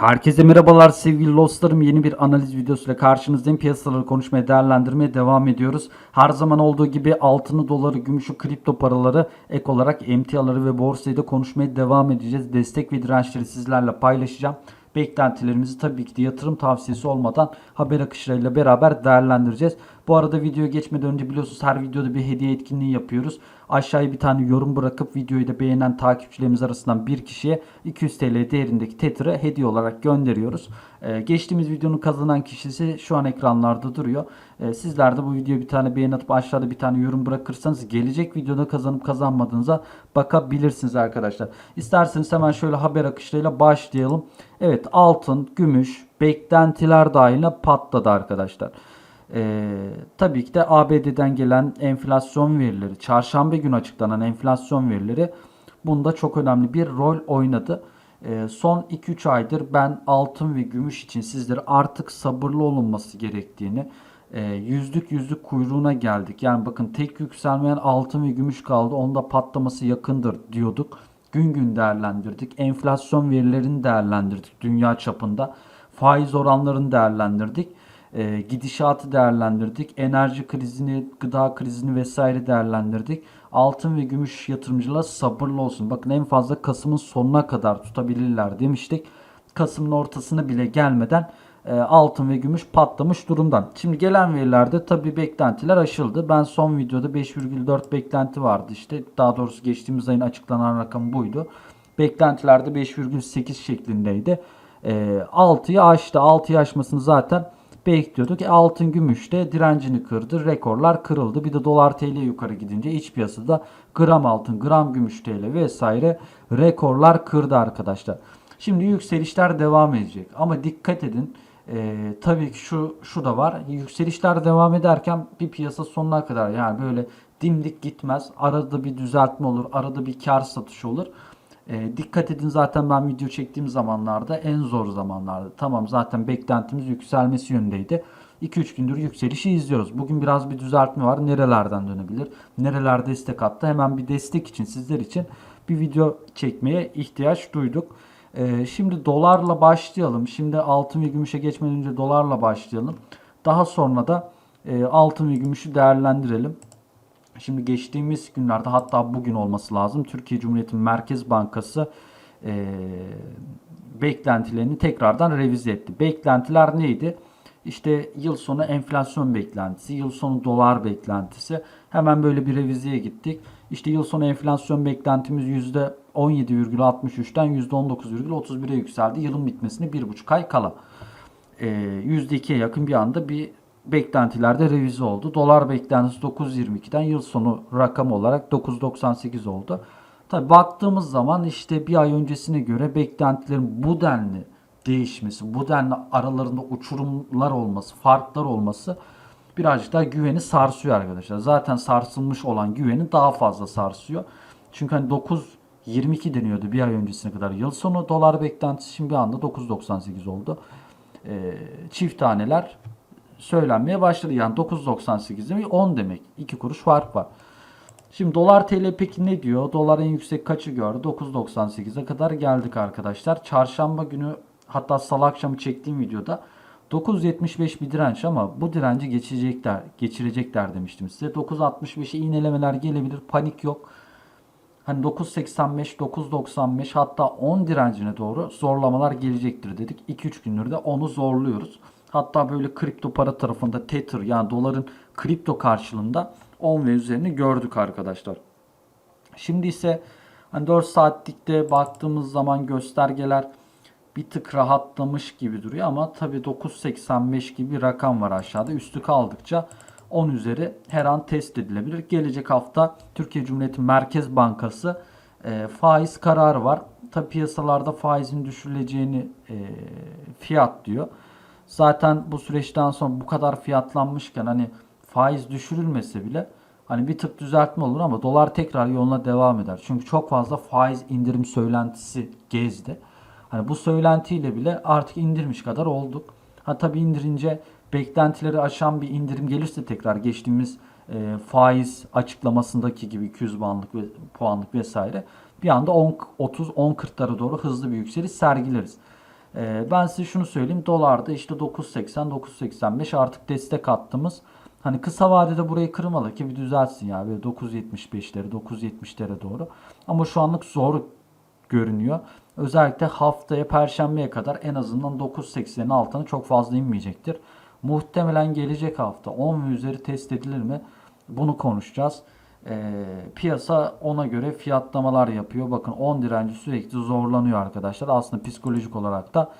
Herkese merhabalar sevgili dostlarım. Yeni bir analiz videosuyla karşınızdayım. Piyasaları konuşmaya, değerlendirmeye devam ediyoruz. Her zaman olduğu gibi altını, doları, gümüşü, kripto paraları ek olarak emtiaları ve borsayı da konuşmaya devam edeceğiz. Destek ve dirençleri sizlerle paylaşacağım. Beklentilerimizi tabii ki de yatırım tavsiyesi olmadan haber akışlarıyla beraber değerlendireceğiz. Bu arada videoya geçmeden önce biliyorsunuz her videoda bir hediye etkinliği yapıyoruz. Aşağıya bir tane yorum bırakıp videoyu da beğenen takipçilerimiz arasından bir kişiye 200 TL değerindeki Tether'ı hediye olarak gönderiyoruz. Ee, geçtiğimiz videonun kazanan kişisi şu an ekranlarda duruyor. Ee, sizler de bu videoya bir tane beğen atıp aşağıda bir tane yorum bırakırsanız gelecek videoda kazanıp kazanmadığınıza bakabilirsiniz arkadaşlar. İsterseniz hemen şöyle haber akışlarıyla başlayalım. Evet altın, gümüş, beklentiler dahiline patladı arkadaşlar. Ee, tabii ki de ABD'den gelen enflasyon verileri, çarşamba günü açıklanan enflasyon verileri bunda çok önemli bir rol oynadı. Ee, son 2-3 aydır ben altın ve gümüş için sizlere artık sabırlı olunması gerektiğini, e, yüzlük yüzlük kuyruğuna geldik. Yani bakın tek yükselmeyen altın ve gümüş kaldı. Onda patlaması yakındır diyorduk. Gün gün değerlendirdik. Enflasyon verilerini değerlendirdik dünya çapında. Faiz oranlarını değerlendirdik e, gidişatı değerlendirdik. Enerji krizini, gıda krizini vesaire değerlendirdik. Altın ve gümüş yatırımcılar sabırlı olsun. Bakın en fazla Kasım'ın sonuna kadar tutabilirler demiştik. Kasım'ın ortasına bile gelmeden e, altın ve gümüş patlamış durumdan. Şimdi gelen verilerde tabi beklentiler aşıldı. Ben son videoda 5,4 beklenti vardı işte. Daha doğrusu geçtiğimiz ayın açıklanan rakam buydu. Beklentilerde 5,8 şeklindeydi. E, 6'yı aştı. 6'yı aşmasını zaten bekliyorduk. E, altın gümüş de direncini kırdı. Rekorlar kırıldı. Bir de dolar TL yukarı gidince iç piyasada gram altın, gram gümüş TL vesaire rekorlar kırdı arkadaşlar. Şimdi yükselişler devam edecek. Ama dikkat edin. Ee, tabii ki şu şu da var. Yükselişler devam ederken bir piyasa sonuna kadar yani böyle dimdik gitmez. Arada bir düzeltme olur. Arada bir kar satışı olur. E, dikkat edin zaten ben video çektiğim zamanlarda en zor zamanlarda. Tamam zaten beklentimiz yükselmesi yönündeydi. 2-3 gündür yükselişi izliyoruz. Bugün biraz bir düzeltme var. Nerelerden dönebilir? Nereler destek attı? Hemen bir destek için sizler için bir video çekmeye ihtiyaç duyduk. Ee, şimdi dolarla başlayalım. Şimdi altın ve gümüşe geçmeden önce dolarla başlayalım. Daha sonra da e, altın ve gümüşü değerlendirelim. Şimdi geçtiğimiz günlerde hatta bugün olması lazım. Türkiye Cumhuriyeti Merkez Bankası e, beklentilerini tekrardan revize etti. Beklentiler neydi? İşte yıl sonu enflasyon beklentisi, yıl sonu dolar beklentisi. Hemen böyle bir revizeye gittik. İşte yıl sonu enflasyon beklentimiz %17,63'ten %19,31'e yükseldi. Yılın bitmesine 1,5 ay kala. E, %2'ye yakın bir anda bir beklentilerde revize oldu. Dolar beklentisi 9.22'den yıl sonu rakam olarak 9.98 oldu. Tabi baktığımız zaman işte bir ay öncesine göre beklentilerin bu denli değişmesi, bu denli aralarında uçurumlar olması, farklar olması birazcık daha güveni sarsıyor arkadaşlar. Zaten sarsılmış olan güveni daha fazla sarsıyor. Çünkü hani 9.22 deniyordu bir ay öncesine kadar yıl sonu dolar beklentisi şimdi bir anda 9.98 oldu. Ee, çift taneler söylenmeye başladı. Yani 9.98 demek 10 demek. 2 kuruş fark var. Şimdi dolar TL peki ne diyor? Dolar en yüksek kaçı gördü? 9.98'e kadar geldik arkadaşlar. Çarşamba günü hatta salı akşamı çektiğim videoda 9.75 bir direnç ama bu direnci geçecekler, geçirecekler demiştim size. 9.65'e iğnelemeler gelebilir. Panik yok. Hani 9.85, 9.95 hatta 10 direncine doğru zorlamalar gelecektir dedik. 2-3 gündür de onu zorluyoruz. Hatta böyle kripto para tarafında Tether yani doların kripto karşılığında 10 ve üzerini gördük arkadaşlar. Şimdi ise hani 4 saatlikte baktığımız zaman göstergeler bir tık rahatlamış gibi duruyor ama tabi 9.85 gibi bir rakam var aşağıda. Üstü kaldıkça 10 üzeri her an test edilebilir. Gelecek hafta Türkiye Cumhuriyeti Merkez Bankası e, faiz kararı var. Tabi piyasalarda faizin düşürüleceğini e, fiyat diyor. Zaten bu süreçten sonra bu kadar fiyatlanmışken hani faiz düşürülmese bile hani bir tık düzeltme olur ama dolar tekrar yoluna devam eder. Çünkü çok fazla faiz indirim söylentisi gezdi. Hani bu söylentiyle bile artık indirmiş kadar olduk. Ha tabi indirince beklentileri aşan bir indirim gelirse tekrar geçtiğimiz e, faiz açıklamasındaki gibi 200 puanlık ve puanlık vesaire bir anda 10 30 10 40'lara doğru hızlı bir yükseliş sergileriz. Ee, ben size şunu söyleyeyim. Dolarda işte 9.80 9.85 artık destek attığımız hani kısa vadede burayı kırmalı ki bir düzelsin ya böyle 9.75'lere 9.70'lere doğru. Ama şu anlık zor görünüyor. Özellikle haftaya perşembeye kadar en azından 9.80'in altına çok fazla inmeyecektir. Muhtemelen gelecek hafta 10 ve üzeri test edilir mi? Bunu konuşacağız. Ee, piyasa ona göre fiyatlamalar yapıyor. Bakın 10 direnci sürekli zorlanıyor arkadaşlar. Aslında psikolojik olarak da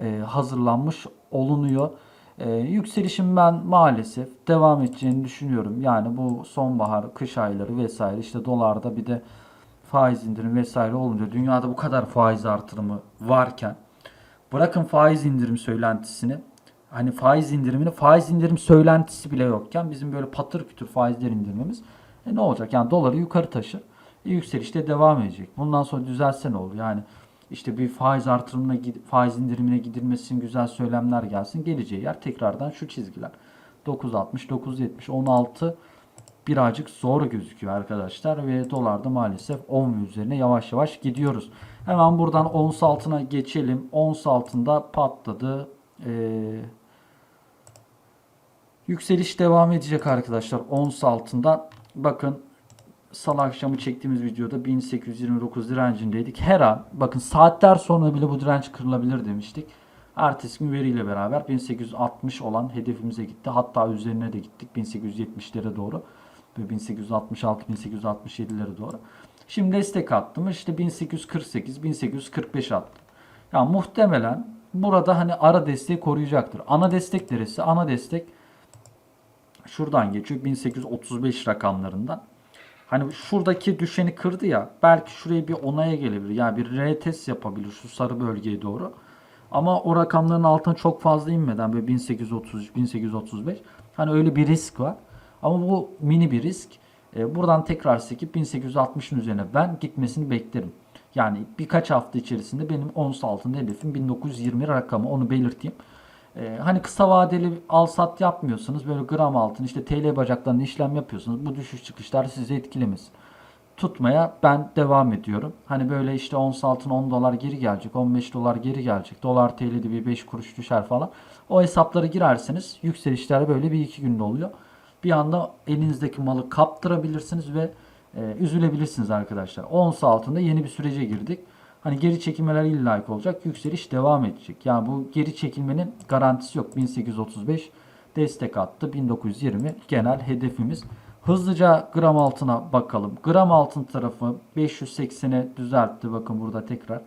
e, hazırlanmış olunuyor. E, yükselişin ben maalesef devam edeceğini düşünüyorum. Yani bu sonbahar, kış ayları vesaire işte dolarda bir de faiz indirim vesaire olunca dünyada bu kadar faiz artırımı varken bırakın faiz indirim söylentisini hani faiz indirimini faiz indirim söylentisi bile yokken bizim böyle patır kütür faizler indirmemiz e ne olacak? Yani doları yukarı taşır. E yükselişte devam edecek. Bundan sonra düzelse ne olur? Yani işte bir faiz artırımına faiz indirimine gidilmesin güzel söylemler gelsin. Geleceği yer tekrardan şu çizgiler. 9.60, 9.70, 16 birazcık zor gözüküyor arkadaşlar ve dolarda maalesef 10 ve üzerine yavaş yavaş gidiyoruz. Hemen buradan ons altına geçelim. Ons altında patladı. Ee, yükseliş devam edecek arkadaşlar. Ons altında bakın salı akşamı çektiğimiz videoda 1829 direncindeydik. Her an bakın saatler sonra bile bu direnç kırılabilir demiştik. Ertesi gün veriyle beraber 1860 olan hedefimize gitti. Hatta üzerine de gittik 1870'lere doğru ve 1866-1867'lere doğru. Şimdi destek attım. İşte 1848, 1845 attım. Yani muhtemelen burada hani ara desteği koruyacaktır. Ana destek neresi? Ana destek şuradan geçiyor 1835 rakamlarından. Hani şuradaki düşeni kırdı ya belki şuraya bir onaya gelebilir. Yani bir retest yapabilir şu sarı bölgeye doğru. Ama o rakamların altına çok fazla inmeden böyle 1830 1835 hani öyle bir risk var. Ama bu mini bir risk. E, buradan tekrar sekip 1860'ın üzerine ben gitmesini beklerim. Yani birkaç hafta içerisinde benim ons altında hedefim 1920 rakamı onu belirteyim. Ee, hani kısa vadeli al sat yapmıyorsanız böyle gram altın işte TL bacaklarında işlem yapıyorsanız bu düşüş çıkışlar sizi etkilemesin. Tutmaya ben devam ediyorum. Hani böyle işte ons altın 10 dolar geri gelecek 15 dolar geri gelecek. Dolar TL'de bir 5 kuruş düşer falan. O hesaplara girerseniz yükselişler böyle bir iki günde oluyor. Bir anda elinizdeki malı kaptırabilirsiniz ve e, üzülebilirsiniz arkadaşlar. Ons altında yeni bir sürece girdik. Hani geri çekilmeler illaki olacak. Yükseliş devam edecek. Yani bu geri çekilmenin garantisi yok. 1835 destek attı. 1920 genel hedefimiz. Hızlıca gram altına bakalım. Gram altın tarafı 580'e düzeltti. Bakın burada tekrar.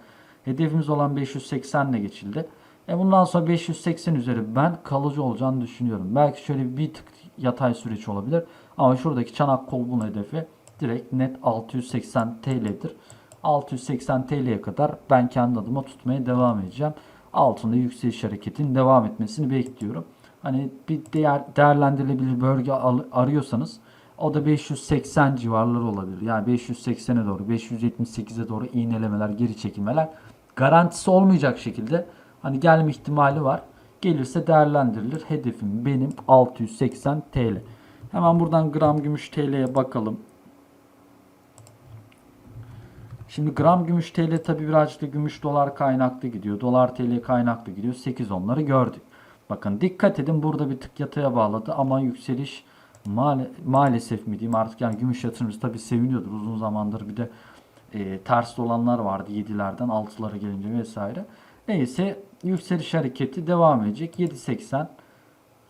Hedefimiz olan 580 ile geçildi. E bundan sonra 580 üzeri ben kalıcı olacağını düşünüyorum. Belki şöyle bir tık yatay süreç olabilir. Ama şuradaki çanak kolbun hedefi direkt net 680 TL'dir. 680 TL'ye kadar ben kendi adıma tutmaya devam edeceğim. Altında yükseliş hareketin devam etmesini bekliyorum. Hani bir değer, değerlendirilebilir bölge arıyorsanız o da 580 civarları olabilir. Yani 580'e doğru, 578'e doğru iğnelemeler, geri çekilmeler garantisi olmayacak şekilde hani gelme ihtimali var. Gelirse değerlendirilir. Hedefim benim 680 TL. Hemen buradan gram gümüş TL'ye bakalım. Şimdi gram gümüş TL tabi birazcık da gümüş dolar kaynaklı gidiyor. Dolar TL kaynaklı gidiyor. 8 onları gördük. Bakın dikkat edin burada bir tık yataya bağladı ama yükseliş maal- maalesef mi diyeyim artık yani gümüş yatırımcısı tabi seviniyordur uzun zamandır bir de e, ters dolanlar vardı 7'lerden 6'lara gelince vesaire. Neyse yükseliş hareketi devam edecek. 7.80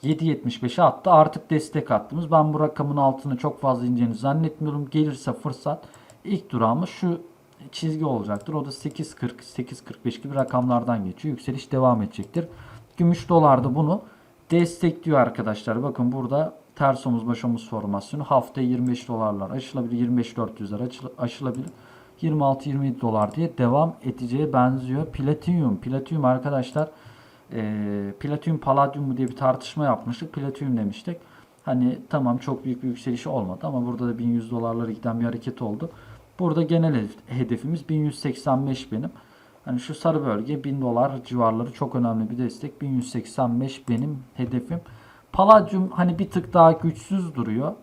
7.75'e attı. Artık destek attığımız. Ben bu rakamın altını çok fazla ineceğini zannetmiyorum. Gelirse fırsat ilk durağımız şu çizgi olacaktır. O da 8.40 8.45 gibi rakamlardan geçiyor. Yükseliş devam edecektir. Gümüş dolar da bunu destekliyor arkadaşlar. Bakın burada ters omuz baş omuz formasyonu haftaya 25 dolarlar aşılabilir. 25 400'ler aşılabilir. 26-27 dolar diye devam edeceğe benziyor. Platinum. Platinum arkadaşlar e, platinum palladium mu diye bir tartışma yapmıştık. Platinum demiştik. Hani tamam çok büyük bir yükselişi olmadı ama burada da 1100 dolarlara giden bir hareket oldu. Burada genel hedef- hedefimiz 1185 benim. Hani şu sarı bölge 1000 dolar civarları çok önemli bir destek. 1185 benim hedefim. Palladium hani bir tık daha güçsüz duruyor.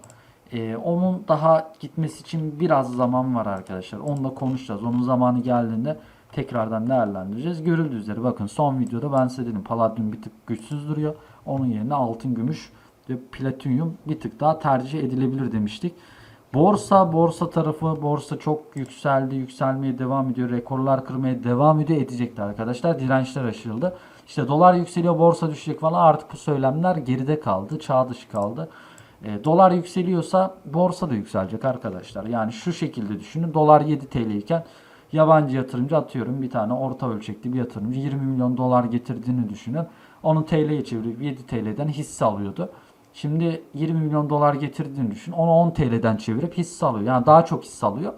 Ee, onun daha gitmesi için biraz zaman var arkadaşlar. Onunla konuşacağız. Onun zamanı geldiğinde tekrardan değerlendireceğiz. Görüldüğü üzere bakın son videoda ben size dedim paladyum bir tık güçsüz duruyor. Onun yerine altın, gümüş ve platinyum bir tık daha tercih edilebilir demiştik. Borsa, borsa tarafı, borsa çok yükseldi, yükselmeye devam ediyor, rekorlar kırmaya devam ediyor, edecekti arkadaşlar. Dirençler aşıldı. İşte dolar yükseliyor, borsa düşecek falan artık bu söylemler geride kaldı, çağ dışı kaldı. E, dolar yükseliyorsa borsa da yükselecek arkadaşlar. Yani şu şekilde düşünün. Dolar 7 TL iken yabancı yatırımcı atıyorum bir tane orta ölçekli bir yatırımcı 20 milyon dolar getirdiğini düşünün. Onu TL'ye çevirip 7 TL'den hisse alıyordu. Şimdi 20 milyon dolar getirdiğini düşün. Onu 10 TL'den çevirip hisse alıyor. Yani daha çok hisse alıyor.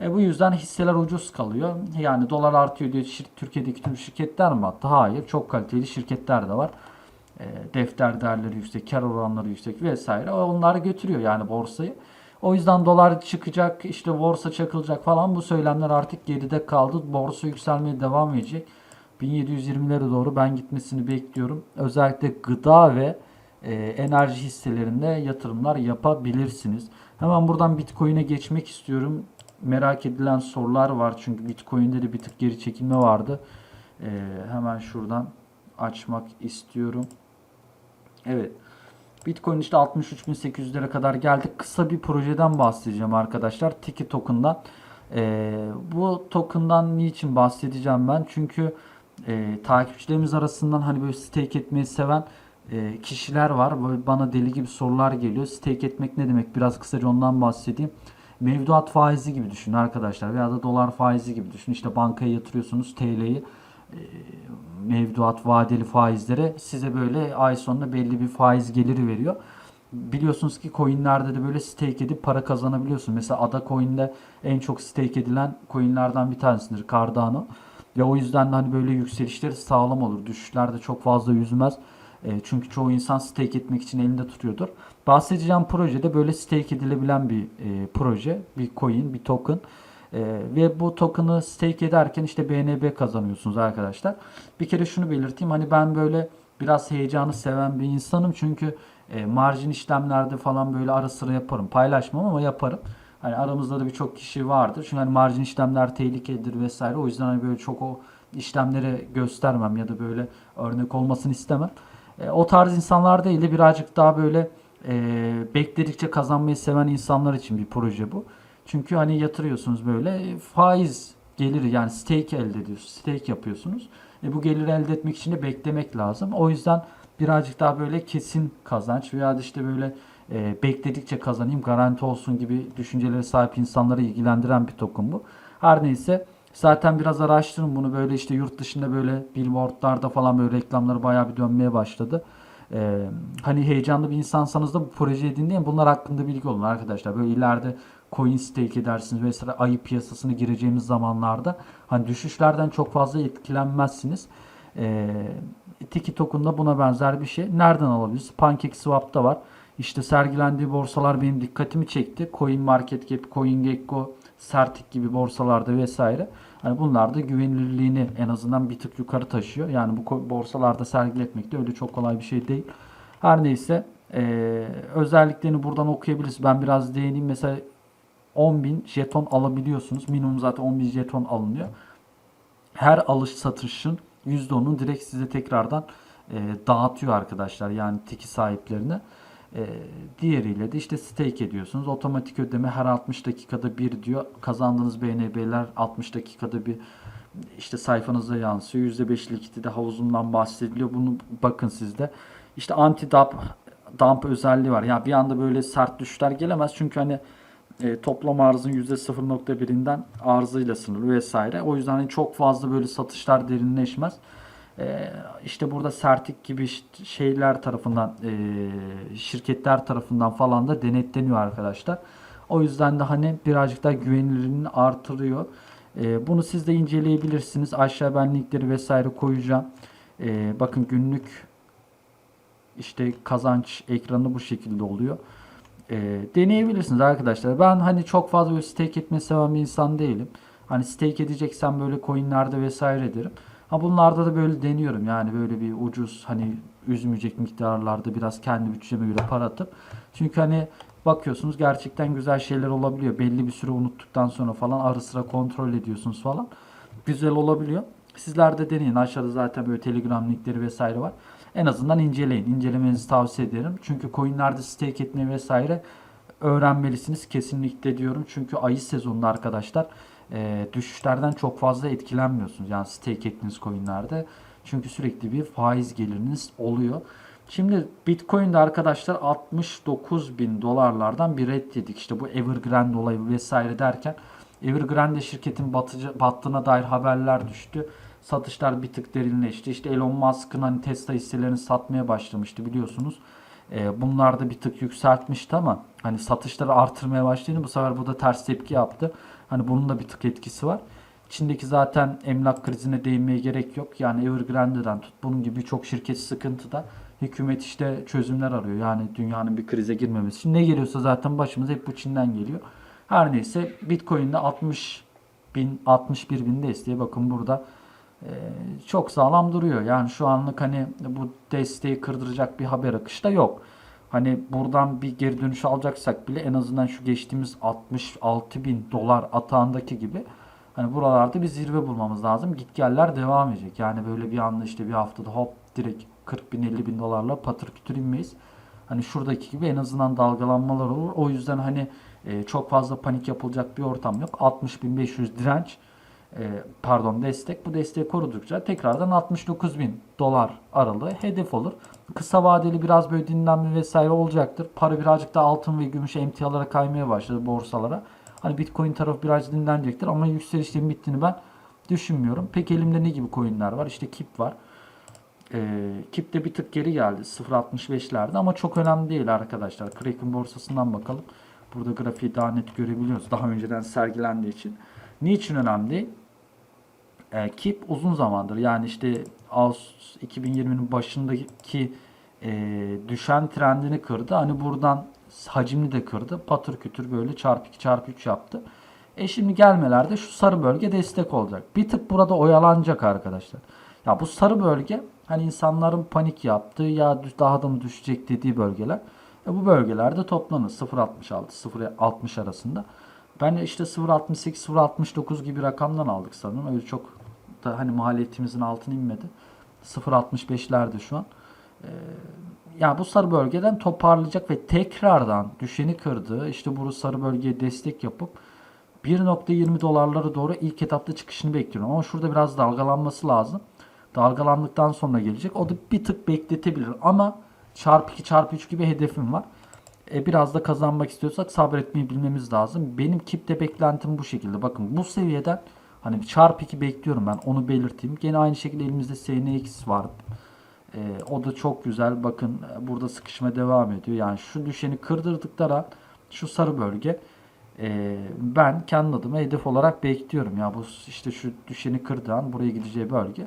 E bu yüzden hisseler ucuz kalıyor. Yani dolar artıyor diye şir- Türkiye'deki tüm şirketler mi attı? Hayır. Çok kaliteli şirketler de var. E, defter değerleri yüksek, kar oranları yüksek vesaire. Onlar götürüyor yani borsayı. O yüzden dolar çıkacak, işte borsa çakılacak falan bu söylemler artık geride kaldı. Borsa yükselmeye devam edecek. 1720'lere doğru ben gitmesini bekliyorum. Özellikle gıda ve e, enerji hisselerinde yatırımlar yapabilirsiniz. Hemen buradan Bitcoin'e geçmek istiyorum. Merak edilen sorular var çünkü Bitcoin'de de bir tık geri çekilme vardı. E, hemen şuradan açmak istiyorum. Evet. Bitcoin işte 63.800'lere kadar geldik. Kısa bir projeden bahsedeceğim arkadaşlar. Tiki Token'dan. Ee, bu token'dan niçin bahsedeceğim ben? Çünkü e, takipçilerimiz arasından hani böyle stake etmeyi seven e, kişiler var. Bana deli gibi sorular geliyor. Stake etmek ne demek? Biraz kısaca ondan bahsedeyim. Mevduat faizi gibi düşünün arkadaşlar. Veya da dolar faizi gibi düşünün. İşte bankaya yatırıyorsunuz TL'yi mevduat vadeli faizlere size böyle ay sonunda belli bir faiz geliri veriyor. Biliyorsunuz ki coinlerde de böyle stake edip para kazanabiliyorsun. Mesela Ada Coin'de en çok stake edilen coinlerden bir tanesidir Cardano. Ve o yüzden de hani böyle yükselişleri sağlam olur. Düşüşlerde çok fazla yüzmez. E, çünkü çoğu insan stake etmek için elinde tutuyordur. Bahsedeceğim projede böyle stake edilebilen bir e, proje. Bir coin, bir token. Ee, ve bu token'ı stake ederken işte BNB kazanıyorsunuz arkadaşlar. Bir kere şunu belirteyim. Hani ben böyle biraz heyecanı seven bir insanım. Çünkü e, marjin işlemlerde falan böyle ara sıra yaparım. Paylaşmam ama yaparım. Hani aramızda da birçok kişi vardır. Çünkü hani marjin işlemler tehlikelidir vesaire. O yüzden hani böyle çok o işlemleri göstermem ya da böyle örnek olmasını istemem. E, o tarz insanlar değil de birazcık daha böyle e, bekledikçe kazanmayı seven insanlar için bir proje bu. Çünkü hani yatırıyorsunuz böyle faiz geliri yani stake elde ediyorsunuz. Stake yapıyorsunuz. E bu geliri elde etmek için de beklemek lazım. O yüzden birazcık daha böyle kesin kazanç veya işte böyle e, bekledikçe kazanayım garanti olsun gibi düşüncelere sahip insanları ilgilendiren bir token bu. Her neyse zaten biraz araştırın bunu böyle işte yurt dışında böyle billboardlarda falan böyle reklamları bayağı bir dönmeye başladı. Ee, hani heyecanlı bir insansanız da bu projeyi dinleyin. Bunlar hakkında bilgi olun arkadaşlar. Böyle ileride coin stake edersiniz. Mesela ayı piyasasına gireceğimiz zamanlarda hani düşüşlerden çok fazla etkilenmezsiniz. Ee, Tiki Token'da buna benzer bir şey. Nereden alabiliriz? PancakeSwap'ta var. İşte sergilendiği borsalar benim dikkatimi çekti. Coin Market Cap, CoinGecko, Certic gibi borsalarda vesaire. Hani bunlar da güvenilirliğini en azından bir tık yukarı taşıyor. Yani bu borsalarda sergiletmek de öyle çok kolay bir şey değil. Her neyse eee, özelliklerini buradan okuyabiliriz. Ben biraz değineyim. Mesela 10.000 jeton alabiliyorsunuz. Minimum zaten 10.000 jeton alınıyor. Her alış satışın %10'unu direkt size tekrardan e, dağıtıyor arkadaşlar. Yani tiki sahiplerine. E, diğeriyle de işte stake ediyorsunuz. Otomatik ödeme her 60 dakikada bir diyor. Kazandığınız BNB'ler 60 dakikada bir işte sayfanıza yansıyor. %5 likidite havuzundan bahsediliyor. Bunu bakın sizde. İşte anti dump, dump özelliği var. Yani bir anda böyle sert düşüşler gelemez. Çünkü hani e, toplam arzın %0.1'inden arzıyla sınırlı vesaire. O yüzden hani çok fazla böyle satışlar derinleşmez. E, işte burada Sertik gibi şeyler tarafından e, şirketler tarafından falan da denetleniyor arkadaşlar. O yüzden de hani birazcık daha güvenilirliğini artırıyor. E, bunu siz de inceleyebilirsiniz. Aşağı ben linkleri vesaire koyacağım. Bakın günlük işte kazanç ekranı bu şekilde oluyor. Deneyebilirsiniz arkadaşlar. Ben hani çok fazla böyle stake etmeyi seven bir insan değilim. Hani stake edeceksem böyle coinlerde vesaire ederim. Ha bunlarda da böyle deniyorum. Yani böyle bir ucuz hani üzmeyecek miktarlarda biraz kendi bütçeme göre para atıp. Çünkü hani bakıyorsunuz gerçekten güzel şeyler olabiliyor. Belli bir süre unuttuktan sonra falan ara sıra kontrol ediyorsunuz falan. güzel olabiliyor. Sizler de deneyin. Aşağıda zaten böyle Telegram linkleri vesaire var. En azından inceleyin. İncelemenizi tavsiye ederim. Çünkü coinlerde stake etmeyi vesaire öğrenmelisiniz kesinlikle diyorum. Çünkü ayı sezonunda arkadaşlar e, düşüşlerden çok fazla etkilenmiyorsunuz. Yani stake ettiğiniz coinlerde. Çünkü sürekli bir faiz geliriniz oluyor. Şimdi Bitcoin'de arkadaşlar 69 bin dolarlardan bir red yedik. İşte bu Evergrande olayı vesaire derken Evergrande şirketin batıcı, battığına dair haberler düştü. Satışlar bir tık derinleşti. İşte Elon Musk'ın hani Tesla hisselerini satmaya başlamıştı biliyorsunuz. Ee, bunlar da bir tık yükseltmişti ama hani satışları artırmaya başlayınca bu sefer bu da ters tepki yaptı. Hani bunun da bir tık etkisi var. Çin'deki zaten emlak krizine değinmeye gerek yok. Yani Evergrande'den tut bunun gibi birçok şirket sıkıntıda. Hükümet işte çözümler arıyor. Yani dünyanın bir krize girmemesi için. Ne geliyorsa zaten başımıza hep bu Çin'den geliyor. Her neyse Bitcoin'de 60 bin 61 bin desteği bakın burada e, çok sağlam duruyor. Yani şu anlık hani bu desteği kırdıracak bir haber akışı da yok. Hani buradan bir geri dönüş alacaksak bile en azından şu geçtiğimiz 66 bin dolar atağındaki gibi hani buralarda bir zirve bulmamız lazım. Gitgeller devam edecek. Yani böyle bir anda işte bir haftada hop direkt 40 bin 50 bin dolarla patır kütür inmeyiz. Hani şuradaki gibi en azından dalgalanmalar olur. O yüzden hani e, çok fazla panik yapılacak bir ortam yok. 60.500 direnç e, pardon destek. Bu desteği korudukça tekrardan 69.000 dolar aralığı hedef olur. Kısa vadeli biraz böyle dinlenme vesaire olacaktır. Para birazcık da altın ve gümüş emtialara kaymaya başladı borsalara. Hani Bitcoin tarafı biraz dinlenecektir ama yükselişlerin bittiğini ben düşünmüyorum. Peki elimde ne gibi coinler var? İşte KIP var. E, KIP de bir tık geri geldi 0.65'lerde ama çok önemli değil arkadaşlar. Kraken borsasından bakalım. Burada grafiği daha net görebiliyoruz. Daha önceden sergilendiği için. Niçin önemli? E, KIP uzun zamandır yani işte Ağustos 2020'nin başındaki e, düşen trendini kırdı. Hani buradan hacimli de kırdı. Patır kütür böyle çarpı 2 çarpı 3 yaptı. E şimdi gelmelerde şu sarı bölge destek olacak. Bir tık burada oyalanacak arkadaşlar. Ya bu sarı bölge hani insanların panik yaptığı ya daha da mı düşecek dediği bölgeler. E bu bölgelerde toplanır 0.66 0.60 arasında. Ben işte 0.68 0.69 gibi rakamdan aldık sanırım. Öyle çok da hani maliyetimizin altına inmedi. 0.65'lerde şu an. Ee, yani bu sarı bölgeden toparlayacak ve tekrardan düşeni kırdığı işte bu sarı bölgeye destek yapıp 1.20 dolarlara doğru ilk etapta çıkışını bekliyorum. Ama şurada biraz dalgalanması lazım. Dalgalandıktan sonra gelecek. O da bir tık bekletebilir ama çarpı 2 çarpı 3 gibi hedefim var. E, biraz da kazanmak istiyorsak sabretmeyi bilmemiz lazım. Benim kipte beklentim bu şekilde. Bakın bu seviyeden hani bir çarpı 2 bekliyorum ben onu belirteyim. Gene aynı şekilde elimizde SNX var. E, o da çok güzel. Bakın e, burada sıkışma devam ediyor. Yani şu düşeni kırdırdıklara şu sarı bölge e, ben kendi adıma hedef olarak bekliyorum. Ya bu işte şu düşeni kırdığı buraya gideceği bölge.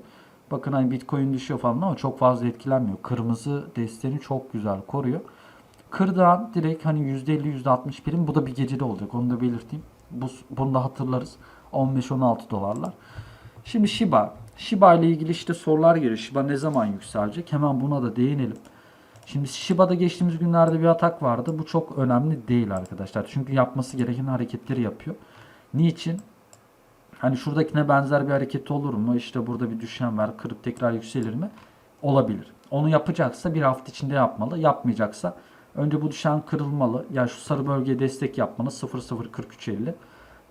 Bakın hani Bitcoin düşüyor falan ama çok fazla etkilenmiyor. Kırmızı desteğini çok güzel koruyor. Kırdığı direkt hani %50 %60 prim bu da bir gecede olacak. Onu da belirteyim. Bu, bunu da hatırlarız. 15-16 dolarlar. Şimdi Shiba. Shiba ile ilgili işte sorular geliyor. Shiba ne zaman yükselecek? Hemen buna da değinelim. Şimdi Shiba'da geçtiğimiz günlerde bir atak vardı. Bu çok önemli değil arkadaşlar. Çünkü yapması gereken hareketleri yapıyor. Niçin? Hani şuradakine benzer bir hareket olur mu? İşte burada bir düşen var. Kırıp tekrar yükselir mi? Olabilir. Onu yapacaksa bir hafta içinde yapmalı. Yapmayacaksa önce bu düşen kırılmalı. Yani şu sarı bölgeye destek yapmalı. 004350.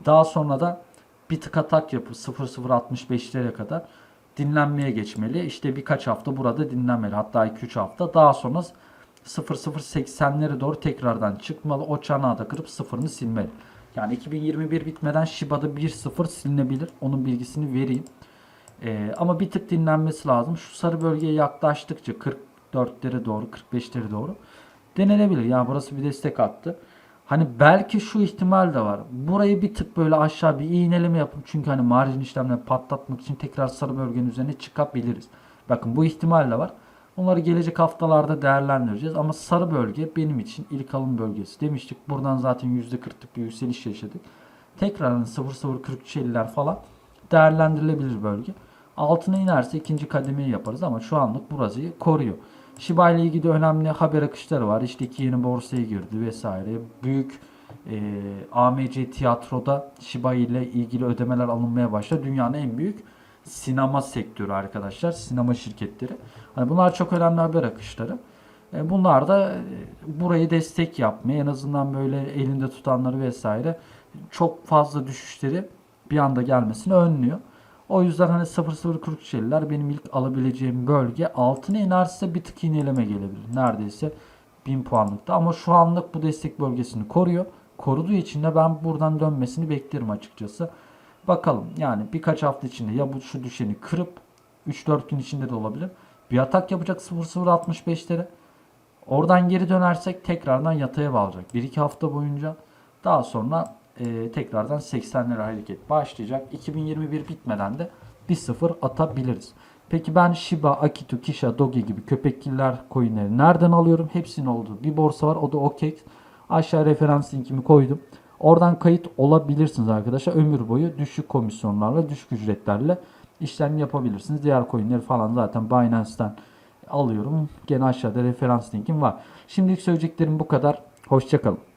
Daha sonra da bir tık atak yapıp 0065'lere kadar dinlenmeye geçmeli. İşte birkaç hafta burada dinlenmeli. Hatta 2-3 hafta. Daha sonra 0080'lere doğru tekrardan çıkmalı. O çanağı da kırıp sıfırını silmeli. Yani 2021 bitmeden Shiba'da 1-0 silinebilir. Onun bilgisini vereyim. Ee, ama bir tık dinlenmesi lazım. Şu sarı bölgeye yaklaştıkça 44'lere doğru 45'lere doğru denenebilir. Yani burası bir destek attı. Hani belki şu ihtimal de var. Burayı bir tık böyle aşağı bir iğneleme yapıp çünkü hani marjin işlemleri patlatmak için tekrar sarı bölgenin üzerine çıkabiliriz. Bakın bu ihtimal de var. Bunları gelecek haftalarda değerlendireceğiz. Ama sarı bölge benim için ilk alım bölgesi demiştik. Buradan zaten %40'lık bir yükseliş yaşadık. Tekrar 0043'ler falan değerlendirilebilir bölge. Altına inerse ikinci kademeyi yaparız ama şu anlık burayı koruyor. Shiba ile ilgili önemli haber akışları var. İşte iki yeni borsaya girdi vesaire. Büyük e, AMC tiyatroda Shiba ile ilgili ödemeler alınmaya başladı. Dünyanın en büyük sinema sektörü arkadaşlar. Sinema şirketleri. Hani bunlar çok önemli haber akışları. E, bunlar da e, burayı destek yapmaya en azından böyle elinde tutanları vesaire çok fazla düşüşleri bir anda gelmesini önlüyor. O yüzden hani 0043'ler benim ilk alabileceğim bölge. Altına inerse bir tık iğneleme gelebilir. Neredeyse 1000 puanlıkta. Ama şu anlık bu destek bölgesini koruyor. Koruduğu için de ben buradan dönmesini beklerim açıkçası. Bakalım yani birkaç hafta içinde ya bu şu düşeni kırıp 3-4 gün içinde de olabilir. Bir atak yapacak 0-0-65'lere. Oradan geri dönersek tekrardan yataya bağlayacak. 1-2 hafta boyunca daha sonra e, tekrardan 80'lere hareket başlayacak. 2021 bitmeden de 1-0 atabiliriz. Peki ben Shiba, Akitu, Kisha, Doge gibi köpekgiller coinleri nereden alıyorum? Hepsinin olduğu bir borsa var. O da OKEX. Aşağı referans linkimi koydum. Oradan kayıt olabilirsiniz arkadaşlar. Ömür boyu düşük komisyonlarla, düşük ücretlerle işlem yapabilirsiniz. Diğer coinleri falan zaten Binance'ten alıyorum. Gene aşağıda referans linkim var. Şimdilik söyleyeceklerim bu kadar. Hoşçakalın.